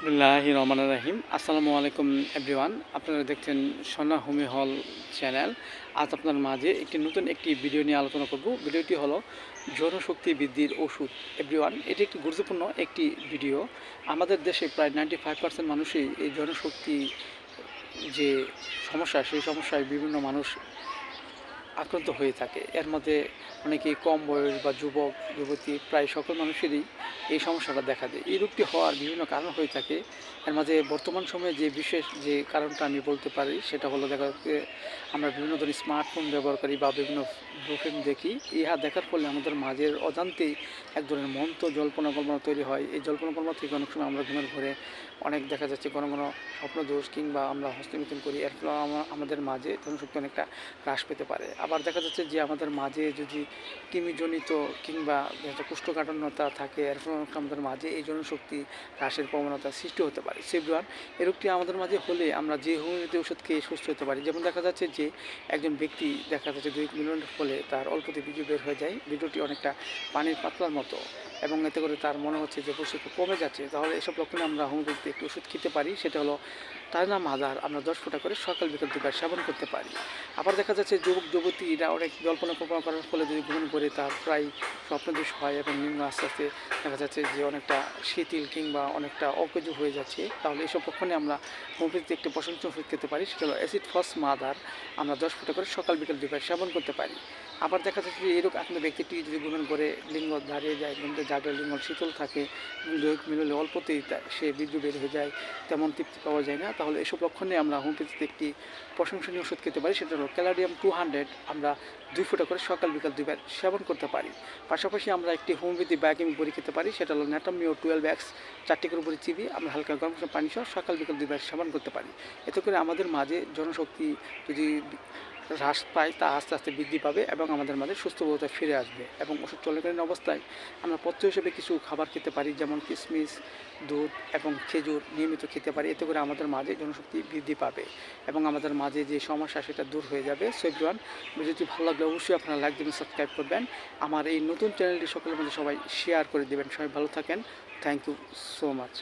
বিসমিল্লাহ রহমান রাহিম। আসসালামু আলাইকুম, এভরিওয়ান। আপনারা দেখছেন সোনা হোমি হল চ্যানেল। আজ আপনার মাঝে একটি নতুন একটি ভিডিও নিয়ে আলোচনা করব। ভিডিওটি হলো জনশক্তি বৃদ্ধির ওষুধ। এভরিওয়ান, এটি একটি গুরুত্বপূর্ণ একটি ভিডিও। আমাদের দেশে প্রায় নাইনটি ফাইভ পার্সেন্ট মানুষই এই জনশক্তি যে সমস্যা, সেই সমস্যায় বিভিন্ন মানুষ আক্রান্ত হয়ে থাকে। এর মধ্যে অনেকেই কম বয়স বা যুবক, যুবতী, প্রায় সকল মানুষেরই এই সমস্যাটা দেখা দেয়। এই রোগটি হওয়ার বিভিন্ন কারণ হয়ে থাকে। এর মাঝে বর্তমান সময়ে যে বিশেষ যে কারণটা আমি বলতে পারি, সেটা হলো দেখা যাচ্ছে আমরা বিভিন্ন ধরনের স্মার্টফোন ব্যবহার করি বা বিভিন্ন ফিল্ম দেখি। ইহা দেখার ফলে আমাদের মাঝের অজান্তেই এক ধরনের মন্ত্র জল্পনা কল্পনা তৈরি হয়। এই জল্পনা কল্পনা থেকে অনেক সময় আমরা ঘুমের ঘরে অনেক দেখা যাচ্ছে কোনো কোনো স্বপ্নদোষ কিংবা আমরা হস্তমিথুন করি। এর ফলে আমাদের মাঝে জনশক্তি অনেকটা হ্রাস পেতে পারে। আবার দেখা যাচ্ছে যে আমাদের মাঝে যদি কৃমিজনিত কিংবা একটা কুষ্ঠকাঠিন্যতা থাকে এর ফলে আমাদের মাঝে এই জনশক্তি হ্রাসের প্রবণতা সৃষ্টি হতে পারে। সেগুলোর এই রোগটি আমাদের মাঝে হলে আমরা যে হোমিওপ্যাথি ওষুধ খেয়ে সুস্থ হতে পারি। যেমন দেখা যাচ্ছে যে একজন ব্যক্তি দেখা যাচ্ছে দুই মিলিয়নের ফলে তার অল্পতে বীর্য বের হয়ে যায়। বীর্যটি অনেকটা পানির পাতলার মতো এবং এতে করে তার মনে হচ্ছে যে প্রস্তুত কমে যাচ্ছে। তাহলে এসব লক্ষণে আমরা হোমিওপ্যাথি একটি ওষুধ খেতে পারি। সেটা হলো টাইনাম হাজার। আমরা দশ ফোঁটা করে সকাল বিকাল দুবার সেবন করতে পারি। আবার দেখা যাচ্ছে যুবক যুবতীরা অনেক জল্পনা কল্পনা করার ফলে যদি ঘুমন করে তার প্রায় স্বপ্নদোষ হয় এবং নিম্ন আস্তে আস্তে দেখা যাচ্ছে যে অনেকটা শিথিল কিংবা অনেকটা অকেজু হয়ে যাচ্ছে, তাহলে এইসব লক্ষণে আমরা হোমিওপ্যাথি একটি প্রশংসা ওষুধ খেতে পারি, সেটা হলো অ্যাসিড ফস মাদার। আমরা দশ ফোঁটা করে সকাল বিকাল দুবার সেবন করতে পারি। আবার দেখা যাচ্ছে যে এরকম আপনার ব্যক্তিটি যদি ঘুমেন করে লিঙ্গ দাঁড়িয়ে যায় ঘুমতে জাগলে লিঙ্গ শীতল থাকে দৈহিক মিললে অল্পতেই সে বীর্য বের হয়ে যায়, তেমন তৃপ্তি পাওয়া যায় না, তাহলে এসব লক্ষণে আমরা হোমিওপ্যাথিতে একটি প্রশংসনীয় ওষুধ খেতে পারি, সেটা হলো ক্যালাডিয়াম টু হান্ড্রেড। আমরা দুই ফুটা করে সকাল বিকাল দুইবার সেবন করতে পারি। পাশাপাশি আমরা একটি হোমিওপ্যাথি আমি বড়ি খেতে পারি, সেটা হলো ন্যাটামিও টুয়েলভ এক্স চারটি করে বড়ি চিবি আমরা হালকা গরম পানি সহ সকাল বিকাল দুইবার সেবন করতে পারি। এতে করে আমাদের মাঝে জনশক্তি যদি হ্রাস পায় তা আস্তে আস্তে বৃদ্ধি পাবে এবং আমাদের মাঝে সুস্থবোধতা ফিরে আসবে এবং ওষুধ চলাকালীন অবস্থায় আমরা পথ্য হিসেবে কিছু খাবার খেতে পারি, যেমন কিশমিশ দুধ এবং খেজুর নিয়মিত খেতে পারি। এতে করে আমাদের মাঝে জনশক্তি বৃদ্ধি পাবে এবং আমাদের মাঝে যে সমস্যা সেটা দূর হয়ে যাবে। সো এভরিওয়ান ভিডিওটি ভালো লাগলে অবশ্যই আপনারা লাইক দেবেন সাবস্ক্রাইব করবেন। আমার এই নতুন চ্যানেলটি সকলের মধ্যে সবাই শেয়ার করে দেবেন। সবাই ভালো থাকেন। Thank you so much